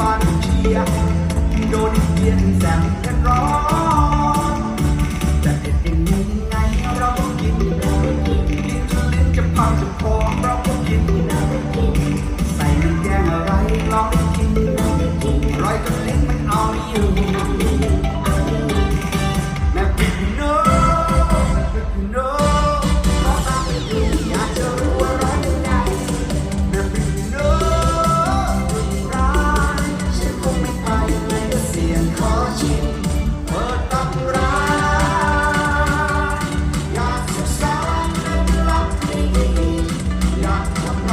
ยยังกับปริงดูบ้านเชียโดนเกียนแสงกันร้อน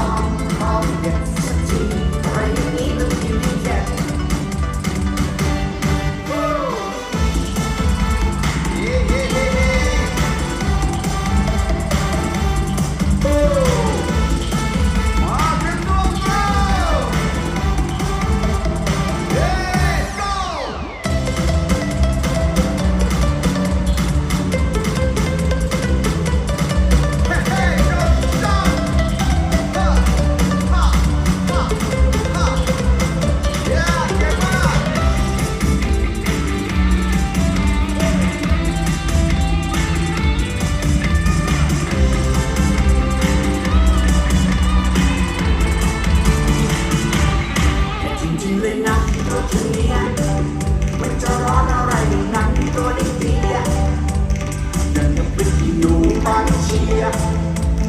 down.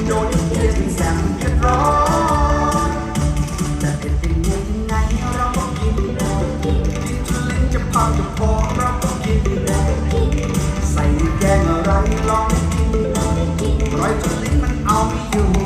โดนเพื่นแสบเดืร้อนแต่เป็นเป็นยังไงเราก็กินดินจะเนจะพังจะพอเราก็กินใส่แกงอะไรลองกินรอยจนลิ้นมันเอาไม่อยู่